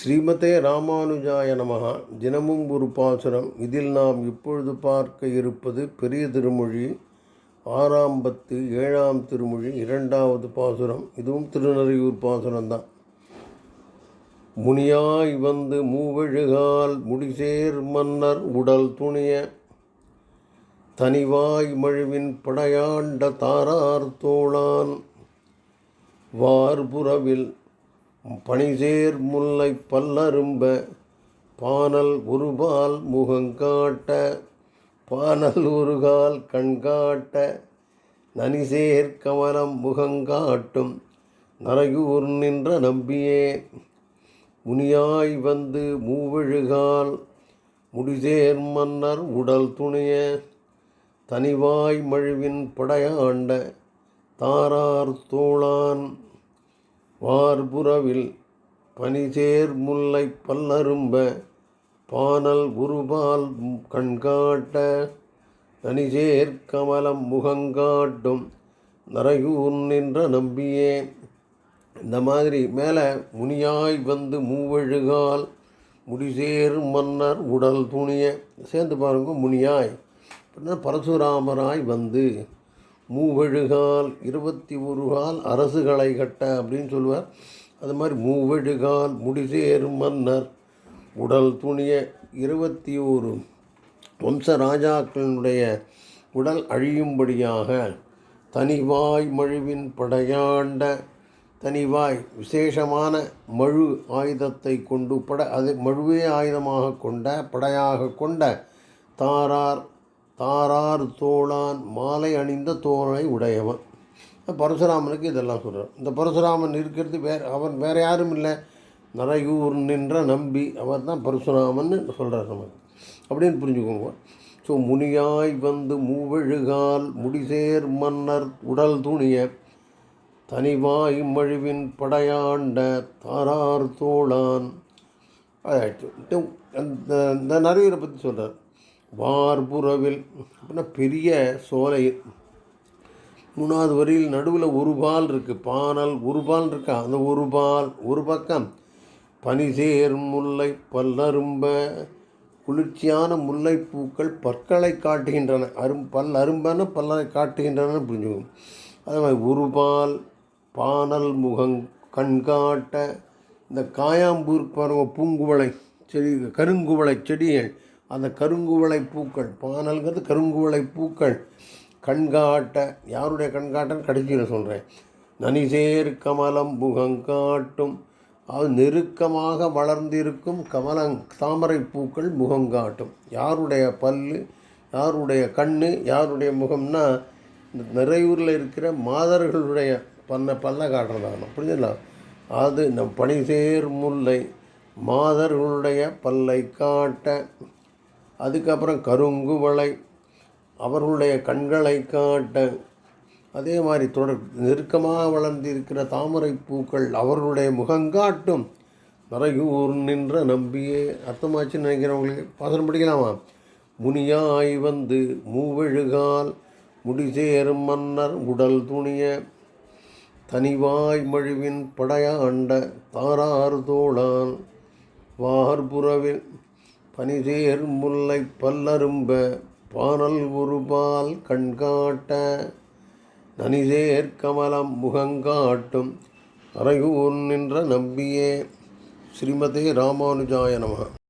ஸ்ரீமதே ராமானுஜாய நமகா. தினமும் ஒரு பாசுரம். இதில் நாம் இப்பொழுது பார்க்க இருப்பது பெரிய திருமொழி ஆறாம் பத்து ஏழாம் திருமொழி இரண்டாவது பாசுரம். இதுவும் திருநறையூர் பாசுரம்தான். முனியாய் வந்து மூவழுகால் முடிசேர் மன்னர் உடல் துணிய தனிவாய் மழுவின் படையாண்ட தாரார் தோளான் வார்புறவில் பனிசேர் முல்லை பல்லரும்ப பானல் ஒருபால் முகங்காட்ட பானல் உருகால் கண்காட்ட நனிசேர் கமலம் முகங்காட்டும் நரையூர் நின்ற நம்பியே. முனியாய் வந்து மூவெழுகால் முடிசேர் மன்னர் உடல் துணிய தனிவாய் மழுவின் படையாண்ட தாரார் தோளான் வார்புறவில் பனிசேர் முல்லை பல்லரும்ப பானல் உருபால் கண்காட்ட தனிசேர் கமலம் முகங்காட்டும் நரையூர் நின்ற நம்பியே. இந்த மாதிரி மேலே முனியாய் வந்து மூவழுகால் முடிசேர் மன்னர் உடல் துணிய. சேர்ந்து பாருங்க முனியாய். அப்படின்னா பரசுராமராய் வந்து மூவழுகால் இருபத்தி ஒரு கால் அரசுகளை கட்ட அப்படின்னு சொல்லுவார். அது மாதிரி மூவழுகால் முடிசேரும் மன்னர். உடல் துணிய இருபத்தி ஒரு. வம்ச ராஜாக்களினுடைய உடல் அழியும்படியாக தனிவாய் மழுவின் படையாண்ட தனிவாய் விசேஷமான மழு ஆயுதத்தை கொண்டு பட அது மழுவே ஆயுதமாக கொண்ட படையாக கொண்ட தாரார் தாரார் தோளான் மாலை அணிந்த தோளை உடையவன். பரசுராமனுக்கு இதெல்லாம் சொல்கிறார் இந்த பரசுராமன் இருக்கிறது வேற அவன் வேறு யாரும் இல்லை. நரையூர் நின்ற நம்பி அவர் தான் பரசுராமன் சொல்கிறார் நமக்கு. அப்படின்னு புரிஞ்சுக்கோங்க. ஸோ முனியாய் வந்து மூவழுகால் முடிசேர் மன்னர் உடல் துணிய தனிவாய் மழுவின் படையாண்ட தாரார் தோளான் அதாயிடுச்சு அந்த இந்த நரையூரை பற்றி சொல்கிறார் வார்புறவில். அப்படின்னா பெரிய சோலை. மூணாவது வரியில் நடுவில் ஒரு பால் இருக்குது பானல் ஒரு பால் இருக்கா? அந்த ஒரு பால் ஒரு பக்கம். பனிசேர் முல்லை பல்லரும்ப குளிர்ச்சியான முல்லைப்பூக்கள் பற்களை காட்டுகின்றன. அரும் பல் அரும்பான பல்லை காட்டுகின்றன புரிஞ்சுக்கணும் அதே மாதிரி ஒரு பால் பானல் முகங் கண்காட்ட. இந்த காயாம்பூர் பாருங்க பூங்குவளை செடி கருங்குவளை செடிகள். அந்த கருங்குவளை பூக்கள் பானல்கிறது கருங்குவளை பூக்கள். கண்காட்ட யாருடைய கண்காட்டன்னு கடைசியில் சொல்கிறேன் நனிசேர் கமலம் முகங்காட்டும் அது நெருக்கமாக வளர்ந்திருக்கும் கமலங் தாமரை பூக்கள் முகங்காட்டும் யாருடைய பல்லு யாருடைய கண் யாருடைய முகம்னா இந்த நிறையூரில் இருக்கிற மாதர்களுடைய பண்ண பல்ல காட்டுறதாகணும் புரிஞ்சுங்களா அது நம் பனிசேர் முல்லை மாதர்களுடைய பல்லை காட்ட அதுக்கப்புறம் கருங்குவளை அவர்களுடைய கண்களை காட்ட அதே மாதிரி தொடர் நெருக்கமாக வளர்ந்திருக்கிற தாமரை பூக்கள் அவர்களுடைய முகங்காட்டும் நரையூர் நின்ற நம்பியே. அர்த்தமாச்சுன்னு நினைக்கிறவங்களுக்கு பாசனம் படிக்கலாமா? முனியாய் வந்து மூவெழுகால் முடிசேரும் மன்னர் உடல் துணிய தனிவாய் மழுவின் படையாண்ட தாரார் தோளான் வார்புறவில் பனிசேர் முல்லை பல்லரும்ப பானல் உருபால் கண்காட்ட நனிசேர் கமலம் முகங்காட்டும் அரையூர் நின்ற நம்பியே ஸ்ரீமதே ராமானுஜாய நம